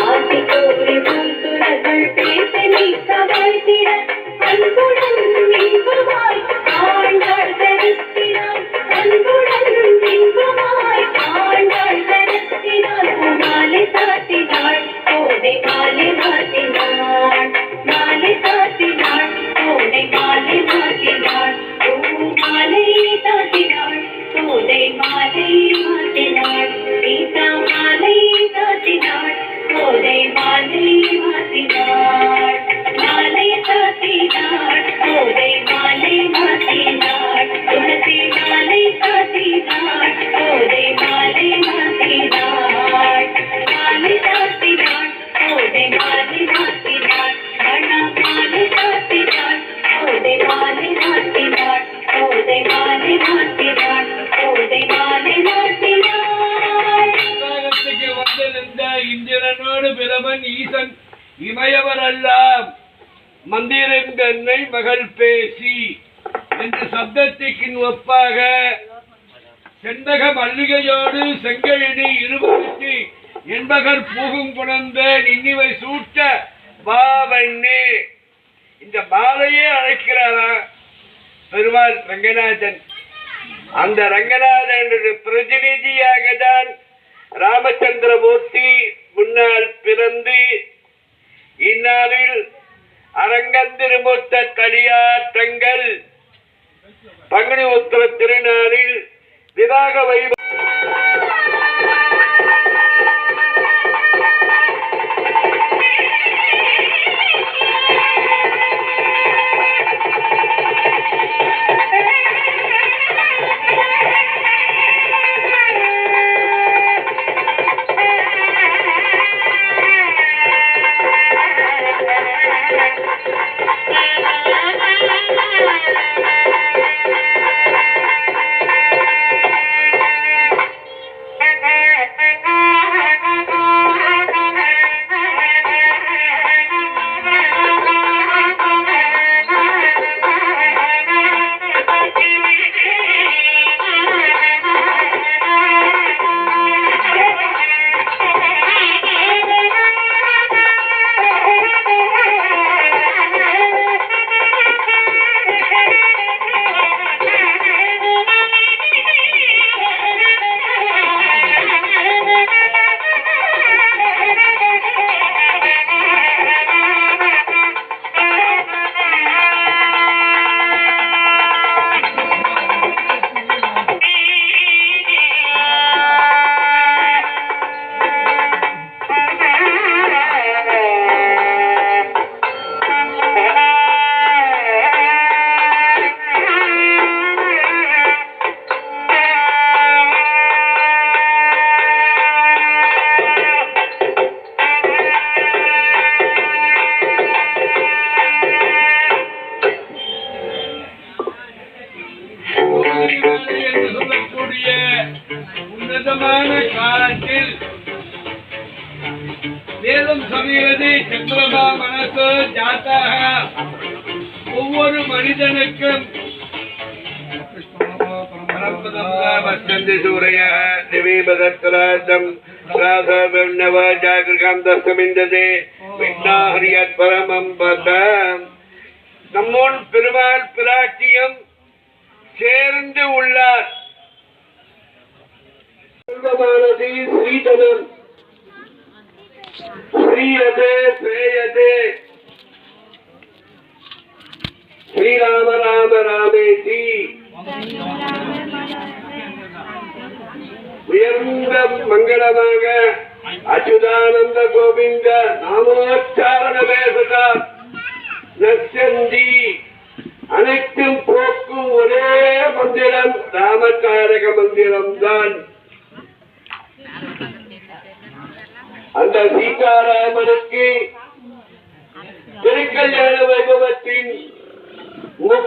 ஆதி கோரி பூசுரர்கள் பேசி வைக்க வாழ்த்திட இந்திரனோடு பிரமன் ஈசன் இமயவர் எல்லாம் மந்திரங்கன்னை மகள் பேசி என்ற சப்தத்திற்கு ஒப்பாக. செண்பக மல்லிகையோடு செங்கழனி இருபத்தி என்பகர் பூகும் குணந்த நின்னிவை சூட்ட பாவண்ணே. இந்த மாலையே அழைக்கிறாரா பெருமாள் ரங்கநாதன். அந்த ரங்கநாதன் பிரதிநிதியாக தான் ராமச்சந்திரமூர்த்தி முன்னால் பிறந்து இந்நாளில் அரங்கந்திருமுத்த கடியாற்றங்கள் பங்குனி உத்தர திருநாளில் விவாக வைபவம் உன்னதமான காலத்தில் வேதம் சொல்கிறது சந்திரமா மனசு ஜாத்தாக. ஒவ்வொரு மனிதனுக்கும் பரம்பதம் விக்னாஹரியத் பரமம் நம்மோன் பெருமாள் பிராட்டியம் சேர்ந்து உள்ளார். செல்வமானது ஸ்ரீதனம் ஸ்ரீயதே ஸ்ரேயதே. ஸ்ரீராம ராம ராமேதி. உயர்ந்த மங்களமாக அச்சுதானந்த கோவிந்த நாமோச்சாரண பேசுதா நச்சந்தி.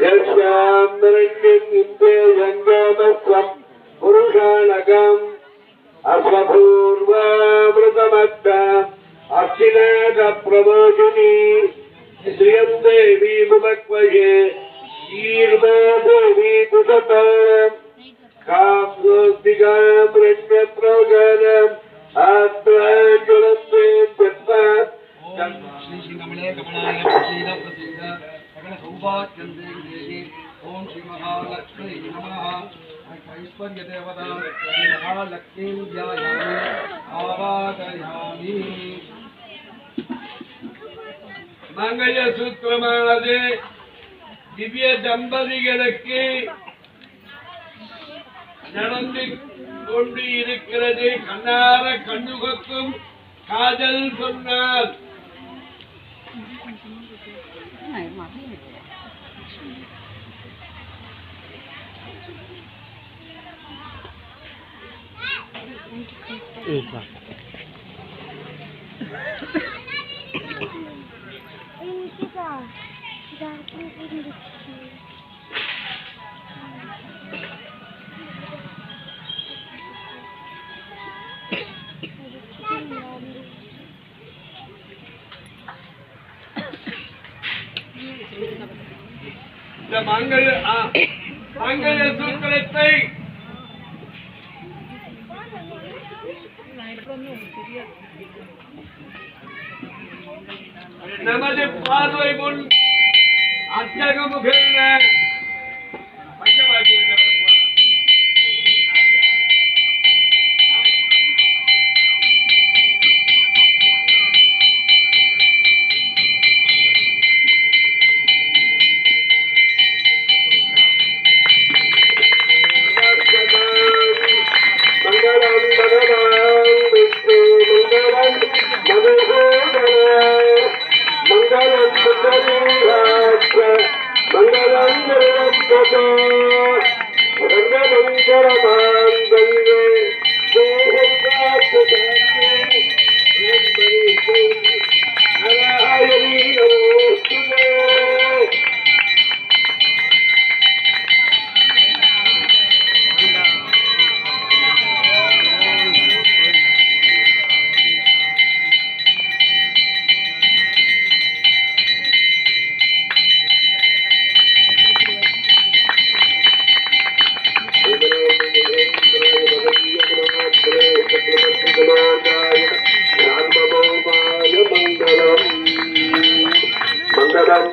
യശാന്തരണ്യന്ദേയംഗമസ്വം പുരുഷാണകം അസ്വപൂർവാമൃതമത്ത അർച്ചിനാഥ പ്രമോചിനി ശ്രിയം ദേവി മുമക്വയെ ശീർമാ ദേവി കുശതാം കാസ്വസ്തികാം രണ്യപ്രോഗാനം ആത്മാജലത്തെ ജപ്പാ ஸ்ரீ ஸ்ரீகமலே கமலாய பிரசீத பிரசீத சகல சௌபாக்கியந்தே தேவி ஓம் மங்கள சூத்திரமானது திவ்ய தம்பதிகளுக்கு நடந்து கொண்டு இருக்கிறது கண்ணார கண்ணுகக்கும் காதல் சொன்னார். சொன்னார் Enggak. Jangan ini. இந்த மங்கள ஆ, மங்கள சூத்திரத்தை নামাজে পার হইব আচ্ছা গো মুখে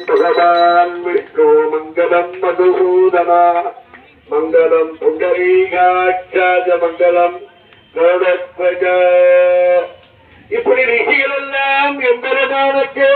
மங்களம் பகவான் விஷ்ணு மங்களம் மதுசூதன. மங்களம் புண்டரீகாட்சாஜ மங்களம் கருடத்வஜ இப்படி ரிஷிகள் எல்லாம் எம்பெருமானுக்கு